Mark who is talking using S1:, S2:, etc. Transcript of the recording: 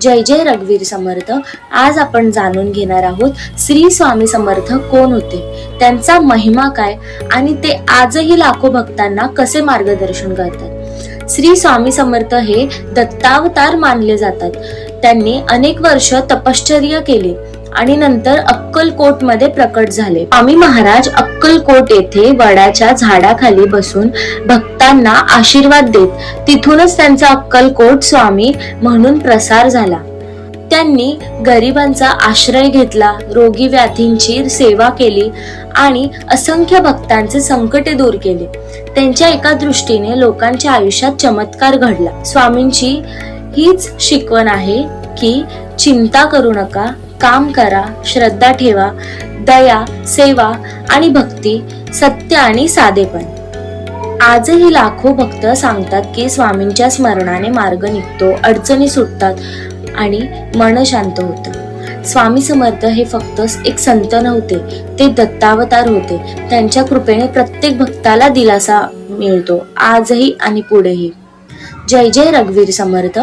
S1: जय जय रघुवीर समर्थ. आज आपण जाणून घेणार आहोत श्री स्वामी समर्थ कोण होते? त्यांचा महिमा काय? आणि ते आजही लाखो भक्तांना कसे मार्गदर्शन करतात? श्री स्वामी समर्थ हे दत्तावतार मानले जातात. त्यांनी अनेक वर्ष तपश्चर्या केली. आणि नंतर अक्कलकोटमध्ये प्रकट झाले. स्वामी महाराज अक्कलकोट येथे वडाच्या झाडाखाली बसून भक्तांना आशीर्वाद देत तिथूनच त्यांचा अक्कलकोट स्वामी म्हणून प्रसार झाला. त्यांनी गरिबांचा आश्रय घेतला रोगी व्याधींची सेवा केली आणि असंख्य भक्तांचे संकटे दूर केले. त्यांच्या एका दृष्टीने लोकांच्या आयुष्यात चमत्कार घडला. स्वामींची हीच शिकवण आहे की चिंता करू नका काम करा श्रद्धा ठेवा दया सेवा आणि भक्ती सत्य आणि साधेपण आजही लाखो भक्त सांगतात की स्वामींच्या स्मरणाने मार्ग निघतो अडचणी सुटतात आणि मन शांत होतं. स्वामी समर्थ हे फक्त एक संत नव्हते ते दत्तावतार होते. त्यांच्या कृपेने प्रत्येक भक्ताला दिलासा मिळतो. आजही आणि पुढेही. जय जय रघुवीर समर्थ.